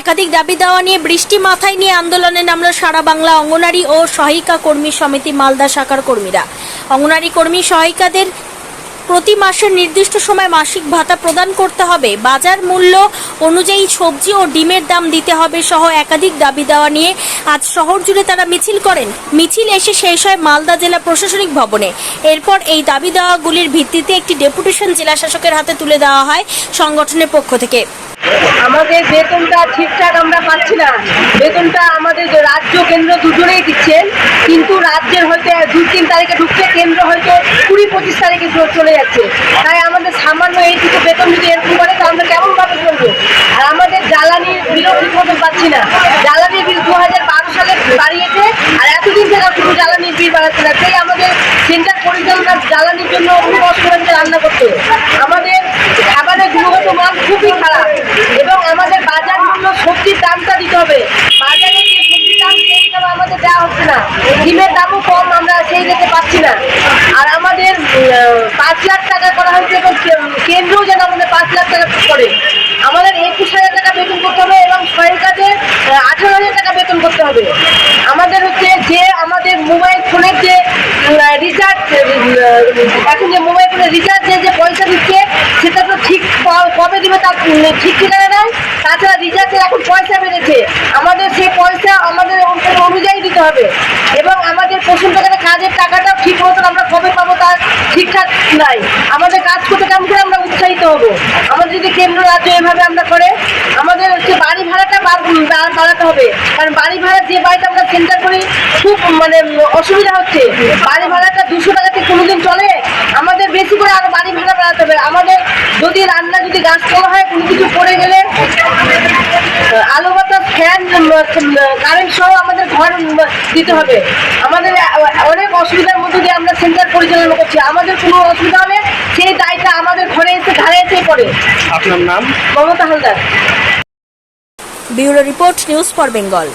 একাধিক দাবি দেওয়া নিয়ে বৃষ্টি মাথায় নিয়ে আন্দোলনে নামল সারা বাংলা অঙ্গনারী ও সহায়িকা কর্মী সমিতি মালদা শাখার কর্মীরা। অঙ্গনারী কর্মী সহায়িকাদের প্রতি মাসের নির্দিষ্ট সময় মাসিক ভাতা প্রদান করতে হবে। বাজার মূল্য অনুযায়ী সবজি ও ডিমের দাম দিতে হবে সহ একাধিক দাবি দেওয়া নিয়ে আজ শহর জুড়ে তারা মিছিল করেন। মিছিল এসে শেষ হয় মালদা জেলা প্রশাসনিক ভবনে। এরপর এই দাবি দেওয়াগুলির ভিত্তিতে একটি ডেপুটেশন জেলা শাসকের হাতে তুলে দেওয়া হয় সংগঠনের পক্ষ থেকে। আমাদের বেতনটা ঠিকঠাক আমরা পাচ্ছি না। বেতনটা আমাদের রাজ্য কেন্দ্র দুজনেই দিচ্ছেন, কিন্তু রাজ্যের হয়তো দু তিন তারিখে ঢুকছে, কেন্দ্র হয়তো কুড়ি পঁচিশ তারিখে চলে যাচ্ছে। তাই আমাদের সামান্য এইটুকু বেতন যদি এরকম করে, তাহলে আমরা কেমনভাবে চলবো? আর আমাদের জ্বালানির বিলও ঠিক মতো পাচ্ছি না। জ্বালানির বিল দু হাজার বারো সালে বাড়িয়েছে, আর এতদিন থেকে শুধু জ্বালানির বিল বাড়াচ্ছে না। সেই আমাদের সেন্টার পরিচালনার জ্বালানির জন্য খুব অসুবিধা রান্না করতে। আমাদের খাবারের গুণগত মান খুবই খারাপ এবং আমাদের বাজার মূল্য সবজির দামটা দিতে হবে। বাজারে যে সবজির দাম সেই দাম আমাদের দেওয়া হচ্ছে না। ডিমের আমরা সেই রেটে পাচ্ছি না। আর আমাদের পাঁচ লাখ টাকা করা হয়েছে এবং কেন্দ্রও যেন আমাদের পাঁচ লাখ টাকা করে। আমাদের একুশ হাজার টাকা বেতন করতে হবে এবং ছয়ের কাছে আঠারো হাজার টাকা বেতন করতে হবে। আমাদের হচ্ছে যে আমাদের মোবাইল ফোনের যে রিচার্জ এখন যে মোবাইল ফোনের রিচার্জে যে পয়সা দিচ্ছে, সেটা তো ঠিক কবে দিবে তার ঠিক ঠিকানা নেই। তাছাড়া রিচার্জের এখন পয়সা বেড়েছে। আমাদের সেই পয়সা আমাদের অনু- অনুযায়ী দিতে হবে এবং আমাদের পশুর দোকানে কাজের টাকাটাও ঠিক মতন আমরা কবে পাবো তার ঠিকঠাক নাই। আমাদের কাজ করতে কেমন করে আমরা উৎসাহিত হব? আমাদের যদি কেন্দ্র রাজ্য এভাবে আমরা করে, আমাদের হচ্ছে বাড়ি ভাড়াটা বাড়াতে হবে। কারণ বাড়ি ভাড়া যে বাড়িতে আমরা সেন্টার করি, খুব মানে অসুবিধা হচ্ছে। বাড়ি ভাড়াটা দুশো টাকাতে কোনোদিন চলে। আমাদের বেশি করে আরও বাড়ি ভাড়া বাড়াতে হবে। আমাদের যদি রান্না যদি গাছ তোলা হয়, কোনো কিছু পড়ে কারেন্ট সহ আমাদের ঘর দিতে হবে। আমাদের অনেক অসুবিধার মধ্যে দিয়ে আমরা সেন্টার পরিচালনা করছি। আমাদের কোনো অসুবিধা হলে সেই দায়টা আমাদের ঘরে এসে ধারে এসে পড়ে। আপনার নাম? Mamata Haldar. Bureau report news for Bengal.